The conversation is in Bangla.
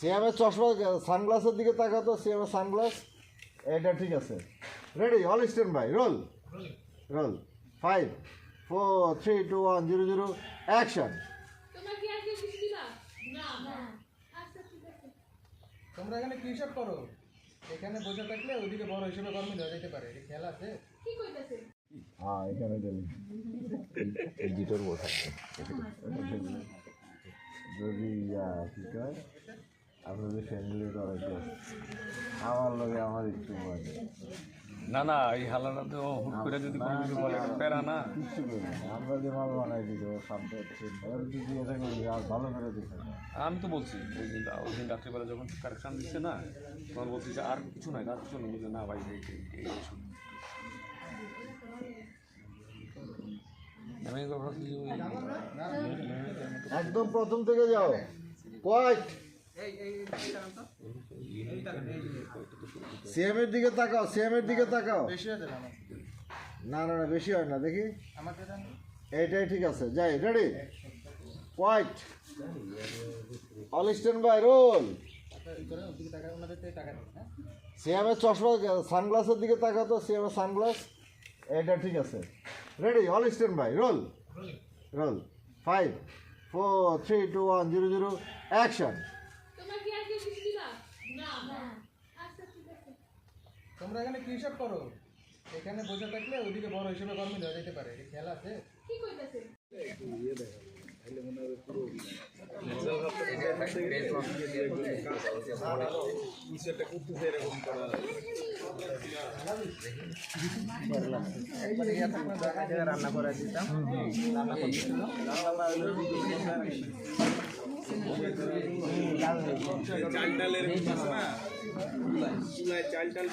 সিয়ামের চশমা সানগ্লাসের দিকে তাকাও তো সিয়ামের সানগ্লাস। এটা ঠিক আছে। Ready all stand by roll roll five four three two one zero zero action তোমরা কি আজকে কিছু দিলা না। না। আচ্ছা ঠিক আছে। তোমরা এখানে কি হিসাব করো? এখানে বসে থাকলে ওইদিকে বড় হিসেবে কর্মী হয়ে যেতে পারে। এটা খেয়াল আছে? কি কইতাছে? হ্যাঁ এখানে গেলি এডিটর বসে যদি কি কয়? আপনাদের ফ্যামিলি করা আমার লগে আমার একটু মানে না না এই হালাটা তো হুট করে যদি কোনো কিছু বলে প্যারা না। কিচ্ছু করি আমরা যে মাল বানাই ও শান্ত হচ্ছে আর ভালো করে না আমি তো বলছি ওই দিন ওই দিন রাত্রিবেলা যখন কারেকশন দিচ্ছে না তখন বলছি যে আর কিছু নাই আর কিছু নেই। না ভাই এই- এই- আমি একদম প্রথম থেকে যাও। পয়েন্ট সিএমের দিকে তাকাও সিএমের দিকে তাকাও। না না না বেশি হয় না দেখি। এইটাই ঠিক আছে যাই ready point all stand by roll সিএমের চশমা সানগ্লাসের দিকে তাকাও তো সিএমের সানগ্লাস। এটা ঠিক আছে। Ready all stand by roll roll five four three two one zero zero action তোমরা কি আজকে কিছু দিলা না না আচ্ছা ঠিক আছে তোমরা এখানে কি হিসাব করো এখানে বসে থাকলে ওইদিকে বড় হিসেবে কর্মী হয়ে যেতে পারে এটা খেয়াল আছে কি কইতাছে রান্না করে দিতাম রান্না চাল টালের চাল ডাল